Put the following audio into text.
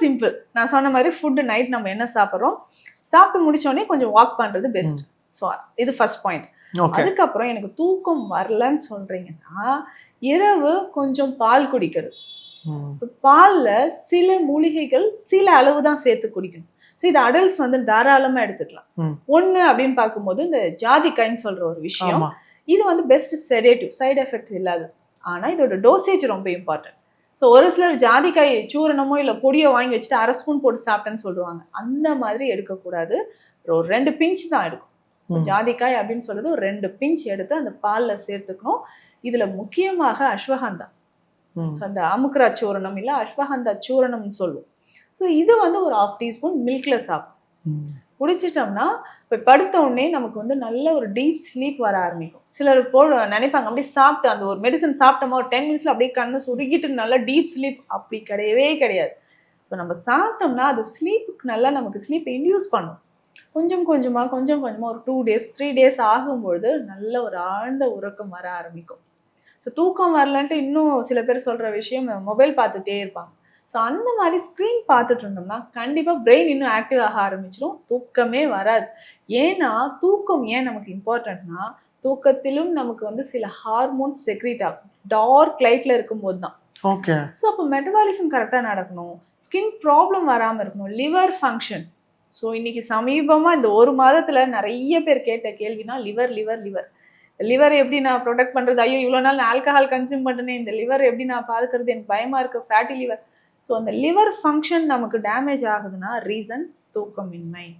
Simple நான் சொன்ன மாதிரி ஃபுட்டு நைட் நம்ம என்ன சாப்பிட்றோம்? சாப்பிட்டு முடிச்சோடனே கொஞ்சம் வாக் பண்றது பெஸ்ட் ஸோ இது ஃபர்ஸ்ட் பாயிண்ட் அதுக்கப்புறம் எனக்கு தூக்கம் வரலன்னு சொல்றீங்கன்னா இரவு கொஞ்சம் பால் குடிக்கிறது பால்ல சில மூலிகைகள் சில அளவு தான் சேர்த்து குடிக்கணும். ஸோ இது அடல்ட்ஸ் வந்து தாராளமா எடுத்துக்கலாம். ஒண்ணு அப்படின்னு பார்க்கும்போது இந்த ஜாதிக்காய்ன்னு சொல்ற ஒரு விஷயம் இது வந்து பெஸ்ட் செடேட்டிவ் சைடு எஃபெக்ட் இல்லாது ஆனா இதோட டோசேஜ் ரொம்ப இம்பார்ட்டன்ட் ஸோ ஒரு சிலர் ஜாதிக்காய் சூரணமோ இல்லை பொடியோ வாங்கி வச்சுட்டு அரை ஸ்பூன் போட்டு சாப்பிட்டேன்னு சொல்லுவாங்க. அந்த மாதிரி எடுக்கக்கூடாது. ஒரு ரெண்டு பிஞ்ச் தான் எடுக்கும். ஜாதிக்காய் அப்படின்னு சொல்றது ஒரு ரெண்டு பிஞ்ச் எடுத்து அந்த பால்ல சேர்த்துக்கணும். இதுல முக்கியமாக அஸ்வகந்தா. அந்த அமுக்ரா சூரணம் இல்லை அஸ்வகந்தா சூரணம்னு சொல்லுவோம். ஸோ இது வந்து ஒரு ஹாஃப் டீஸ்பூன் மில்க்ல சாப்பிடும். குடிச்சிட்டோம்னா இப்போ படுத்த உடனே நமக்கு வந்து நல்ல ஒரு டீப் ஸ்லீப் வர ஆரம்பிக்கும். சிலர் போ நினைப்பாங்க அப்படியே சாப்பிட்டு அந்த ஒரு மெடிசன் சாப்பிட்டோமா ஒரு டென் மினிட்ஸில் அப்படியே கண்ணை சுருக்கிட்டு நல்லா டீப் ஸ்லீப் அப்படி கிடையவே கிடையாது. ஸோ நம்ம சாப்பிட்டோம்னா அது ஸ்லீப்புக்கு நல்லா நமக்கு ஸ்லீப் இன்டியூஸ் பண்ணும். கொஞ்சம் கொஞ்சமாக கொஞ்சம் கொஞ்சமாக ஒரு டூ டேஸ் த்ரீ டேஸ் ஆகும்பொழுது நல்ல ஒரு ஆழ்ந்த உறக்கம் வர ஆரம்பிக்கும். ஸோ தூக்கம் வரலன்ட்டு இன்னும் சில பேர் சொல்கிற விஷயம் மொபைல் பார்த்துட்டே இருப்பாங்க. ஸோ அந்த மாதிரி ஸ்க்ரீன் பார்த்துட்டு இருந்தோம்னா கண்டிப்பாக பிரெயின் இன்னும் ஆக்டிவ் ஆக ஆரம்பிச்சிடும் தூக்கமே வராது. ஏன்னா தூக்கம் ஏன் நமக்கு இம்பார்ட்டன்ட்னா தூக்கத்திலும் நமக்கு வந்து சில ஹார்மோன்ஸ் செக்ரீட் ஆகும். டார்க் லைட்டில் இருக்கும்போது தான். ஓகே ஸோ அப்போ மெட்டபாலிசம் கரெக்டாக நடக்கணும். ஸ்கின் ப்ராப்ளம் வராமல் இருக்கணும். லிவர் ஃபங்க்ஷன் ஸோ இன்னைக்கு சமீபமாக இந்த ஒரு மாதத்தில் நிறைய பேர் கேட்ட கேள்வினா லிவர் லிவர் லிவர் லிவர் எப்படி நான் ப்ரொடெக்ட் பண்ணுறது ஐயோ இவ்வளோ நாள் நான் ஆல்கஹால் கன்சியூம் பண்ணனே இந்த லிவர் எப்படி நான் பாதுக்கிறது எனக்கு பயமாக இருக்குது ஃபேட்டி லிவர் ஸோ அந்த லிவர் ஃபங்க்ஷன் நமக்கு டேமேஜ் ஆகுதுன்னா ரீசன் தூக்கமின்மை.